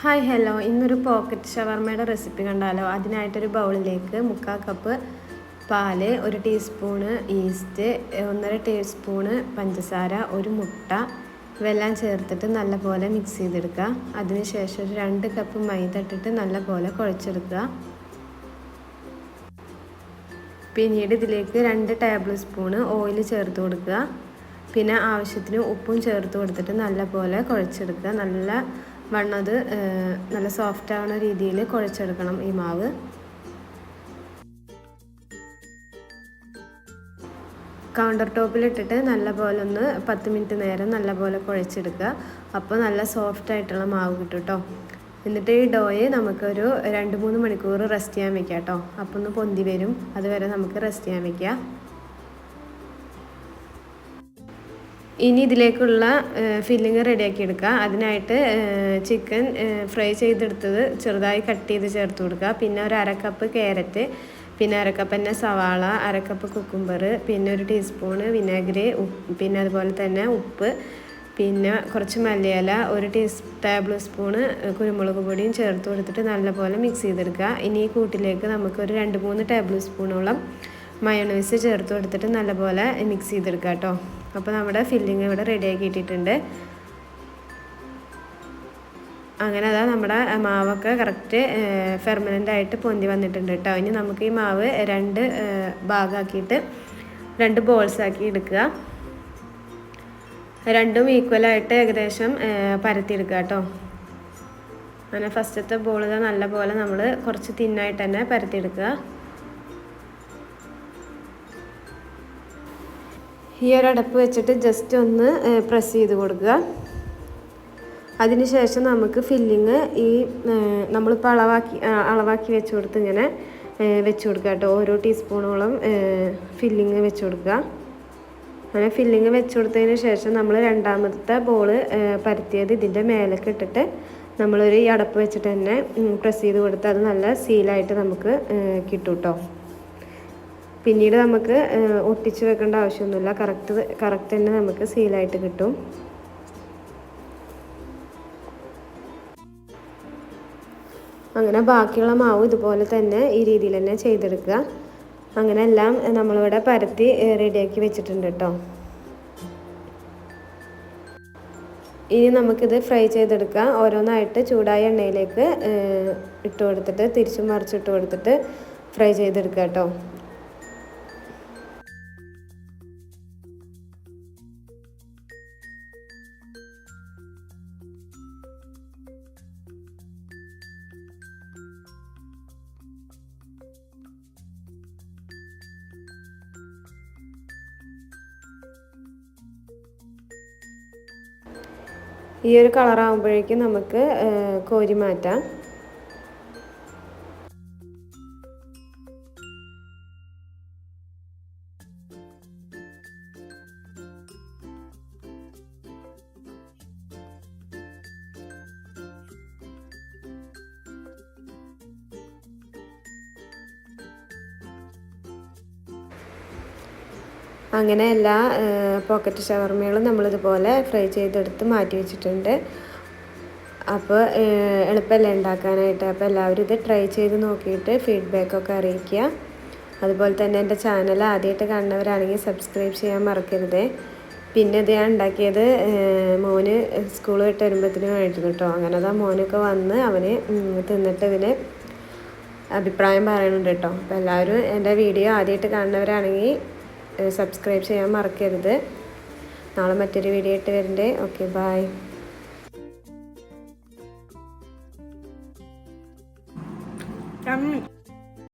Hi hello ഇന്നൊരു pocket ഷവർമയുടെ recipe കണ്ടാലോ? അതിനായിട്ടൊരു ബൗളിലേക്ക് മുക്കാൽ കപ്പ് പാൽ ഒരു ടീസ്പൂണ് ഈസ്റ്റ് ഒന്നര ടീസ്പൂണ് പഞ്ചസാര ഒരു മുട്ട ഇവെല്ലാം ചേർത്തിട്ട് നല്ലപോലെ മിക്സ് ചെയ്തെടുക്കുക. അതിനുശേഷം ഒരു രണ്ട് കപ്പ് മൈദ ഇട്ടിട്ട് നല്ലപോലെ കുഴച്ചെടുക്കുക. പിന്നീട് ഇതിലേക്ക് രണ്ട് ടേബിൾ സ്പൂണ് ഓയിൽ ചേർത്ത് കൊടുക്കുക. പിന്നെ ആവശ്യത്തിന് ഉപ്പും ചേർത്ത് കൊടുത്തിട്ട് നല്ലപോലെ കുഴച്ചെടുക്കുക. നല്ല വണ്ണത് നല്ല സോഫ്റ്റ് ആവുന്ന രീതിയിൽ കുഴച്ചെടുക്കണം ഈ മാവ്. കൗണ്ടർ ടോപ്പിലിട്ടിട്ട് നല്ലപോലെ ഒന്ന് പത്ത് മിനിറ്റ് നേരം നല്ലപോലെ കുഴച്ചെടുക്കുക അപ്പോൾ നല്ല സോഫ്റ്റ് ആയിട്ടുള്ള മാവ് കിട്ടും കേട്ടോ എന്നിട്ട് ഈ ഡോയെ നമുക്കൊരു രണ്ട് മൂന്ന് മണിക്കൂർ റെസ്റ്റ് ചെയ്യാൻ വെക്കാം കേട്ടോ അപ്പോൾ ഒന്ന് പൊന്തി വരും. അതുവരെ നമുക്ക് റെസ്റ്റ് ചെയ്യാൻ വെക്കാം. ഇനി ഇതിലേക്കുള്ള ഫില്ലിങ് റെഡിയാക്കി എടുക്കുക. അതിനായിട്ട് ചിക്കൻ ഫ്രൈ ചെയ്തെടുത്തത് ചെറുതായി കട്ട് ചെയ്ത് ചേർത്ത് കൊടുക്കുക. പിന്നെ ഒരു അരക്കപ്പ് ക്യാരറ്റ് പിന്നെ അരക്കപ്പ് തന്നെ സവാള അരക്കപ്പ് കുക്കുംബർ പിന്നെ ഒരു ടീസ്പൂണ് വിനാഗിരി പിന്നെ അതുപോലെ തന്നെ ഉപ്പ് പിന്നെ കുറച്ച് മല്ലിയില ഒരു ടീ ടേബിൾ സ്പൂണ് കുരുമുളക് പൊടിയും ചേർത്ത് കൊടുത്തിട്ട് നല്ലപോലെ മിക്സ് ചെയ്തെടുക്കുക. ഇനി ഈ കൂട്ടിലേക്ക് നമുക്ക് ഒരു രണ്ട് മൂന്ന് ടേബിൾ സ്പൂണോളം മയോണൈസ് ചേർത്ത് കൊടുത്തിട്ട് നല്ലപോലെ മിക്സ് ചെയ്തെടുക്കുക കേട്ടോ. അപ്പോൾ നമ്മുടെ ഫില്ലിങ് ഇവിടെ റെഡിയാക്കി ഇട്ടിട്ടുണ്ട് അങ്ങനെ അതാ നമ്മുടെ മാവൊക്കെ കറക്റ്റ് ഫെർമനന്റ് ആയിട്ട് പൊന്തി വന്നിട്ടുണ്ട് കേട്ടോ ഇനി നമുക്ക് ഈ മാവ് രണ്ട് ഭാഗമാക്കിയിട്ട് രണ്ട് ബോൾസ് ആക്കി എടുക്കുക. രണ്ടും ഈക്വലായിട്ട് ഏകദേശം പരത്തിയെടുക്കുക കേട്ടോ അങ്ങനെ ഫസ്റ്റത്തെ ബോൾ നല്ല പോലെ നമ്മൾ കുറച്ച് തിന്നായിട്ട് തന്നെ പരത്തിയെടുക്കുക. ഈ ഒരു അടപ്പ് വെച്ചിട്ട് ജസ്റ്റ് ഒന്ന് പ്രസ് ചെയ്ത് കൊടുക്കുക. അതിനുശേഷം നമുക്ക് ഫില്ലിങ് ഈ നമ്മളിപ്പോൾ അളവാക്കി അളവാക്കി വെച്ച് കൊടുത്ത് ഇങ്ങനെ വെച്ച് കൊടുക്കുക കേട്ടോ. ഓരോ ടീസ്പൂണോളം ഫില്ലിങ് വെച്ച് കൊടുക്കുക. അങ്ങനെ ഫില്ലിങ് വെച്ച് കൊടുത്തതിന് ശേഷം നമ്മൾ രണ്ടാമത്തെ ബോൾ പരത്തിയത് ഇതിന്റെ മേലൊക്കെ ഇട്ടിട്ട് നമ്മളൊരു ഈ അടപ്പ് വെച്ചിട്ട് തന്നെ പ്രസ് ചെയ്ത് കൊടുത്ത് അത് നല്ല സീലായിട്ട് നമുക്ക് കിട്ടും കേട്ടോ പിന്നീട് നമുക്ക് ഒട്ടിച്ച് വെക്കേണ്ട ആവശ്യമൊന്നുമില്ല. കറക്റ്റ് കറക്റ്റ് തന്നെ നമുക്ക് സീലായിട്ട് കിട്ടും. അങ്ങനെ ബാക്കിയുള്ള മാവ് ഇതുപോലെ തന്നെ ഈ രീതിയിൽ തന്നെ ചെയ്തെടുക്കുക. അങ്ങനെ എല്ലാം നമ്മളിവിടെ പരത്തി റെഡിയാക്കി വെച്ചിട്ടുണ്ട് കേട്ടോ. ഇനി നമുക്കിത് ഫ്രൈ ചെയ്തെടുക്കാം ഓരോന്നായിട്ട് ചൂടായ എണ്ണയിലേക്ക് ഇട്ട് കൊടുത്തിട്ട് തിരിച്ചും മറിച്ചിട്ട് കൊടുത്തിട്ട് ഫ്രൈ ചെയ്തെടുക്കാം കേട്ടോ. ഈ ഒരു കളറാകുമ്പോഴേക്കും നമുക്ക് കോരി മാറ്റാം. അങ്ങനെ എല്ലാ പോക്കറ്റ് ഷവർമകളും നമ്മളിതുപോലെ ഫ്രൈ ചെയ്തെടുത്ത് മാറ്റി വെച്ചിട്ടുണ്ട്. അപ്പോൾ എളുപ്പമല്ലേ ഉണ്ടാക്കാനായിട്ട്? അപ്പോൾ എല്ലാവരും ഇത് ട്രൈ ചെയ്ത് നോക്കിയിട്ട് ഫീഡ്ബാക്കൊക്കെ അറിയിക്കുക. അതുപോലെ തന്നെ എന്റെ ചാനൽ ആദ്യമായിട്ട് കാണുന്നവരാണെങ്കിൽ സബ്സ്ക്രൈബ് ചെയ്യാൻ മറക്കരുത്. പിന്നെ ഇത് ഞാൻ ഉണ്ടാക്കിയത് മോന് സ്കൂൾ വിട്ട് വരുമ്പോഴത്തേനും ആയിരുന്നു കേട്ടോ അങ്ങനെ അതാ മോനൊക്കെ വന്ന് അവന് തിന്നിട്ട് ഇതിന് അഭിപ്രായം പറയുന്നുണ്ട് കേട്ടോ അപ്പോൾ എല്ലാവരും എന്റെ വീഡിയോ ആദ്യമായിട്ട് കാണുന്നവരാണെങ്കിൽ സബ്സ്ക്രൈബ് ചെയ്യാൻ മറക്കരുത്. നാളെ മറ്റൊരു വീഡിയോ ഇട്ട് വരണ്ടേ. Okay bye Kami